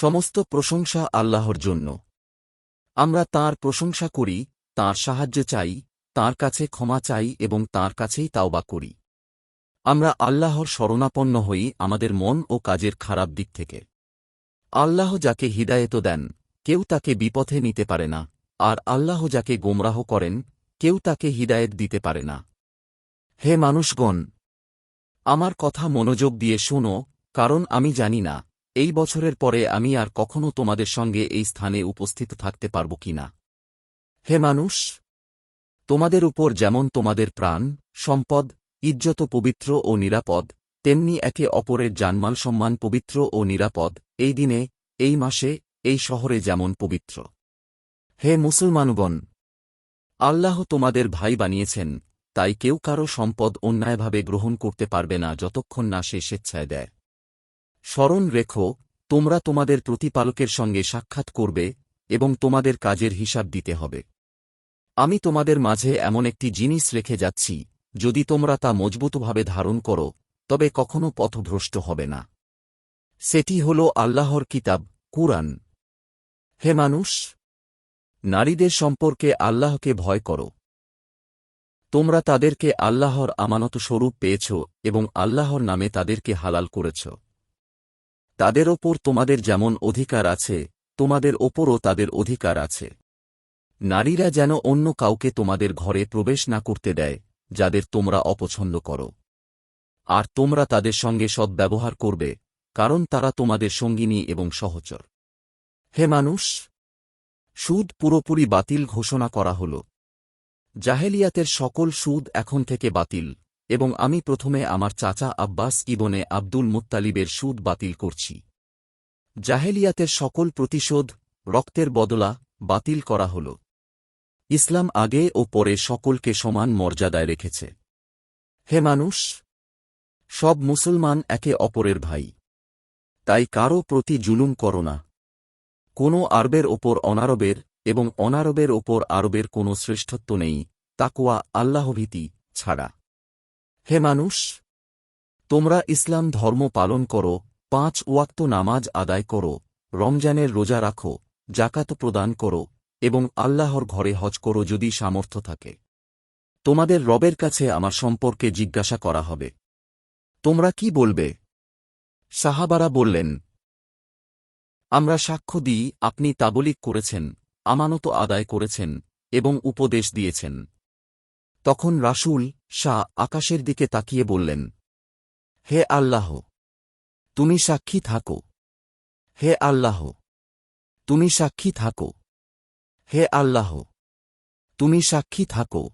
সমস্ত প্রশংসা আল্লাহর জন্য। আমরা তার প্রশংসা করি, তার সাহায্য চাই, তার কাছে ক্ষমা চাই এবং তার কাছেই তাওবা করি। আমরা আল্লাহর শরণাপন্ন হই আমাদের মন ও কাজের খারাপ দিক থেকে। আল্লাহ যাকে হিদায়ত দেন, কেউ তাকে বিপথে নিতে পারে না, আর আল্লাহ যাকে গোমরাহ করেন, কেউ তাকে হিদায়ত দিতে পারে না। হে মানুষগণ, আমার কথা মনোযোগ দিয়ে শোনো, কারণ আমি জানি না এই বছরের পরে আমি আর কখনো তোমাদের সঙ্গে এই স্থানে উপস্থিত থাকতে পারব কি না। হে মানুষ, তোমাদের উপর যেমন তোমাদের প্রাণ, সম্পদ, ইজ্জত পবিত্র ও নিরাপদ, তেমনি একে অপরের জানমাল সম্মান পবিত্র ও নিরাপদ, এই দিনে, এই মাসে, এই শহরে যেমন পবিত্র। হে মুসলমানগণ, আল্লাহ তোমাদের ভাই বানিয়েছেন, তাই কেউ কারও সম্পদ অন্যায়ভাবে গ্রহণ করতে পারবে না যতক্ষণ না সে স্বেচ্ছায় দেয়। স্মরণ রেখো, তোমরা তোমাদের প্রতিপালকের সঙ্গে সাক্ষাৎ করবে এবং তোমাদের কাজের হিসাব দিতে হবে। আমি তোমাদের মাঝে এমন একটি জিনিস রেখে যাচ্ছি, যদি তোমরা তা মজবুতভাবে ধারণ করো, তবে কখনো পথভ্রষ্ট হবে না। সেটি হল আল্লাহর কিতাব, কুরআন। হে মানুষ, নারীদের সম্পর্কে আল্লাহকে ভয় করো। তোমরা তাদেরকে আল্লাহর আমানত স্বরূপ পেয়েছ এবং আল্লাহর নামে তাদেরকে হালাল করেছ। তাদের ওপর তোমাদের যেমন অধিকার আছে, তোমাদের ওপরও তাদের অধিকার আছে। নারীরা যেন অন্য কাউকে তোমাদের ঘরে প্রবেশ না করতে দেয়, যাদের তোমরা অপছন্দ করো। আর তোমরা তাদের সঙ্গে সদ্ব্যবহার করবে, কারণ তারা তোমাদের সঙ্গিনী এবং সহচর। হে মানুষ! সুদ পুরোপুরি বাতিল ঘোষণা করা হল। জাহেলিয়াতের সকল সুদ এখন থেকে বাতিল। এবং আমি প্রথমে আমার চাচা আব্বাস ইবনে আব্দুল মুত্তালিবের সুদ বাতিল করছি। জাহেলিয়াতের সকল প্রতিশোধ, রক্তের বদলা বাতিল করা হল। ইসলাম আগে ও পরে সকলকে সমান মর্যাদায় রেখেছে। হে মানুষ, সব মুসলমান একে অপরের ভাই। তাই কারও প্রতি জুলুম করো না। কোনো আরবের ওপর অনারবের এবং অনারবের ওপর আরবের কোনো শ্রেষ্ঠত্ব নেই তাকুয়া আল্লাহভীতি ছাড়া। হে মানুষ, তোমরা ইসলাম ধর্ম পালন করো, পাঁচ ওয়াক্ত নামাজ আদায় করো, রমজানের রোজা রাখো জাকাত প্রদান করো, এবং আল্লাহর ঘরে হজ করো যদি সামর্থ্য থাকে। তোমাদের রবের কাছে আমার সম্পর্কে জিজ্ঞাসা করা হবে। তোমরা কি বলবে? সাহাবারা বললেন, আমরা সাক্ষ্য দিই, আপনি তাবলিক করেছেন, আমানত আদায় করেছেন, এবং উপদেশ দিয়েছেন। তখন রাসূল শাহ আকাশের দিকে তাকিয়ে বললেন, হে আল্লাহ, তুমি সাক্ষী থাকো। হে আল্লাহ, তুমি সাক্ষী থাকো। হে আল্লাহ, তুমি সাক্ষী থাকো।